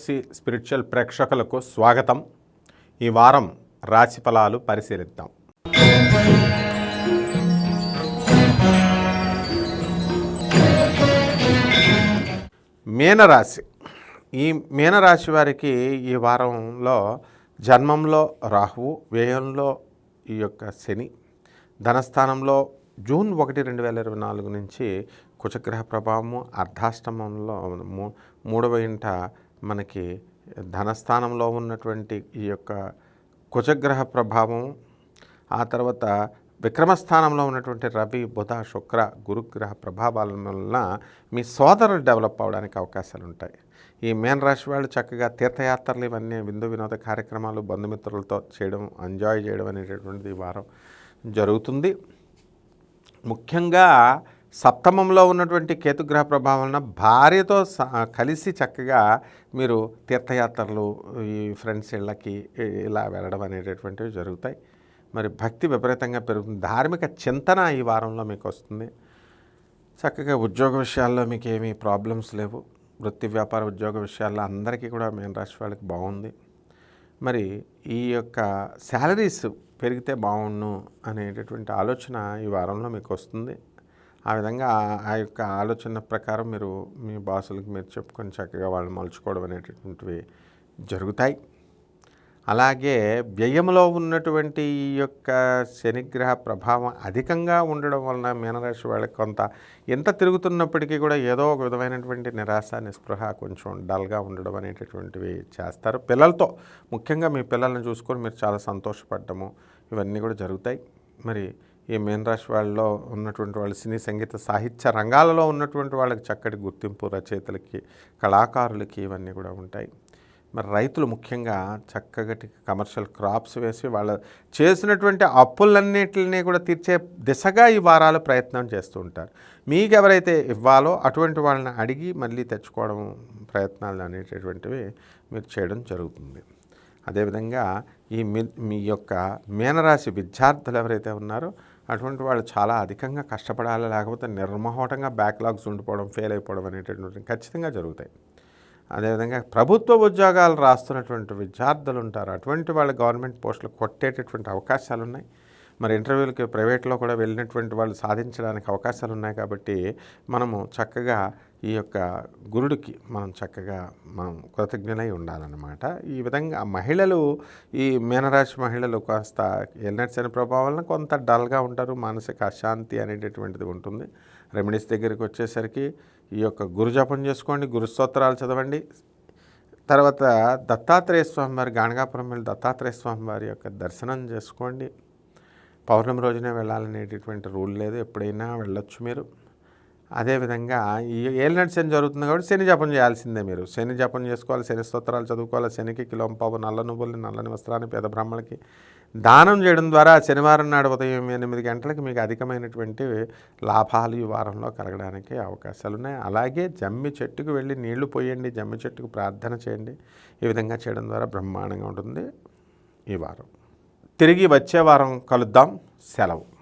PFC spiritual ప్రేక్షకులకు స్వాగతం. ఈ వారం రాశి ఫలాలు పరిశీలిద్దాం. మీనరాశి. ఈ మీనరాశి వారికి ఈ వారంలో జన్మంలో రాహువు వ్యయంలో ఈ యొక్క శని ధనస్థానంలో జూన్ ఒకటి రెండు వేల ఇరవై నాలుగు నుంచి కుచగ్రహ ప్రభావము అర్ధాష్టమంలో మూ మూడవ ఇంట మనకి ధనస్థానంలో ఉన్నటువంటి ఈ యొక్క కుజగ్రహ ప్రభావం ఆ తర్వాత విక్రమస్థానంలో ఉన్నటువంటి రవి బుధ శుక్ర గురుగ్రహ ప్రభావాల వలన మీ సోదరులు డెవలప్ అవడానికి అవకాశాలు ఉంటాయి. ఈ మేన్ రాశి వాళ్ళు చక్కగా తీర్థయాత్రలు ఇవన్నీ విందు వినోద కార్యక్రమాలు బంధుమిత్రులతో చేయడం ఎంజాయ్ చేయడం అనేటటువంటిది వారం జరుగుతుంది. ముఖ్యంగా సప్తమంలో ఉన్నటువంటి కేతుగ్రహ ప్రభావం భార్యతో స- కలిసి చక్కగా మీరు తీర్థయాత్రలు ఈ ఫ్రెండ్స్ ఇళ్ళకి ఇలా వెళ్ళడం అనేటటువంటివి జరుగుతాయి. మరి భక్తి విపరీతంగా పెరుగుతుంది. ధార్మిక చింతన ఈ వారంలో మీకు వస్తుంది. చక్కగా ఉద్యోగ విషయాల్లో మీకు ఏమీ ప్రాబ్లమ్స్ లేవు. వృత్తి వ్యాపార ఉద్యోగ విషయాల్లో అందరికీ కూడా మేన్ రాశి వాళ్ళకి బాగుంది. మరి ఈ యొక్క శాలరీస్ పెరిగితే బాగుండు అనేటటువంటి ఆలోచన ఈ వారంలో మీకు వస్తుంది. ఆ విధంగా ఆ- యొక్క ఆలోచన ప్రకారం మీరు మీ బాసులకు మీరు చెప్పుకొని చక్కగా వాళ్ళు మలుచుకోవడం అనేటటువంటివి జరుగుతాయి. అలాగే వ్యయంలో ఉన్నటువంటి ఈ యొక్క శనిగ్రహ ప్రభావం అధికంగా ఉండడం వలన మీనరాశి వాళ్ళకి కొంత ఎంత తిరుగుతున్నప్పటికీ కూడా ఏదో ఒక విధమైనటువంటి నిరాశ నిస్పృహ కొంచెం డల్గా ఉండడం అనేటటువంటివి చేస్తారు. పిల్లలతో ముఖ్యంగా మీ పిల్లల్ని చూసుకొని మీరు చాలా సంతోషపడ్డము ఇవన్నీ కూడా జరుగుతాయి. మరి ఈ మేన్ రాశి వాళ్ళలో ఉన్నటువంటి వాళ్ళు సినీ సంగీత సాహిత్య రంగాలలో ఉన్నటువంటి వాళ్ళకి చక్కటి గుర్తింపు రచయితలకి కళాకారులకి ఇవన్నీ కూడా ఉంటాయి. మరి రైతులు ముఖ్యంగా చక్కగా కమర్షియల్ క్రాప్స్ వేసి వాళ్ళ చేసినటువంటి అప్పులన్నిటిని కూడా తీర్చే దిశగా ఈ వారాలు ప్రయత్నం చేస్తూ ఉంటారు. మీకు ఎవరైతే ఇవ్వాలో అటువంటి వాళ్ళని అడిగి మళ్ళీ తెచ్చుకోవడం ప్రయత్నాలు అనేటటువంటివి మీరు చేయడం జరుగుతుంది. అదేవిధంగా ఈ మీ మీ యొక్క మీనరాశి విద్యార్థులు ఎవరైతే ఉన్నారో అటువంటి వాళ్ళు చాలా అధికంగా కష్టపడాలి లేకపోతే నిర్మోహటంగా బ్యాక్లాగ్స్ ఉండిపోవడం ఫెయిల్ అయిపోవడం అనేటటువంటి ఖచ్చితంగా జరుగుతాయి. అదేవిధంగా ప్రభుత్వ ఉద్యోగాలు రాస్తున్నటువంటి విద్యార్థులు ఉంటారు. అటువంటి వాళ్ళు గవర్నమెంట్ పోస్టులు కొట్టేటటువంటి అవకాశాలు ఉన్నాయి. మరి ఇంటర్వ్యూలకి ప్రైవేట్లో కూడా వెళ్ళినటువంటి వాళ్ళు సాధించడానికి అవకాశాలు ఉన్నాయి కాబట్టి మనము చక్కగా ఈ యొక్క గురుడికి మనం చక్కగా మనం కృతజ్ఞులై ఉండాలన్నమాట. ఈ విధంగా మహిళలు ఈ మీనరాశి మహిళలు కాస్త ఎల్నట్స్ ప్రభావం వలన కొంత డల్గా ఉంటారు మానసిక అశాంతి అనేటటువంటిది ఉంటుంది. రెమెడీస్ దగ్గరికి వచ్చేసరికి ఈ యొక్క గురు జపం చేసుకోండి గురుస్తోత్రాలు చదవండి. తర్వాత దత్తాత్రేయ స్వామి వారి గాణగాపురం వెళ్ళి దత్తాత్రేయ స్వామి వారి యొక్క దర్శనం చేసుకోండి. పౌర్ణమి రోజునే వెళ్ళాలనేటటువంటి రూల్ లేదు ఎప్పుడైనా వెళ్ళొచ్చు మీరు. అదేవిధంగా ఈ ఏలినట్టు శని జరుగుతుంది కాబట్టి శని జపం చేయాల్సిందే మీరు. శని జపం చేసుకోవాలి శని స్తోత్రాలు చదువుకోవాలి శనికి కిలోంపావు నల్ల నువ్వుల్ని నల్లని వస్త్రాన్ని పేద బ్రాహ్మణులకి దానం చేయడం ద్వారా శనివారం నాడు ఉదయం ఎనిమిది గంటలకు మీకు అధికమైనటువంటి లాభాలు ఈ వారంలో కలగడానికి అవకాశాలు ఉన్నాయి. అలాగే జమ్మి చెట్టుకు వెళ్ళి నీళ్ళు పోయండి జమ్మి చెట్టుకు ప్రార్థన చేయండి. ఈ విధంగా చేయడం ద్వారా బ్రహ్మాండంగా ఉంటుంది ఈ వారం. తిరిగి వచ్చే వారం కలుద్దాం. సెలవు.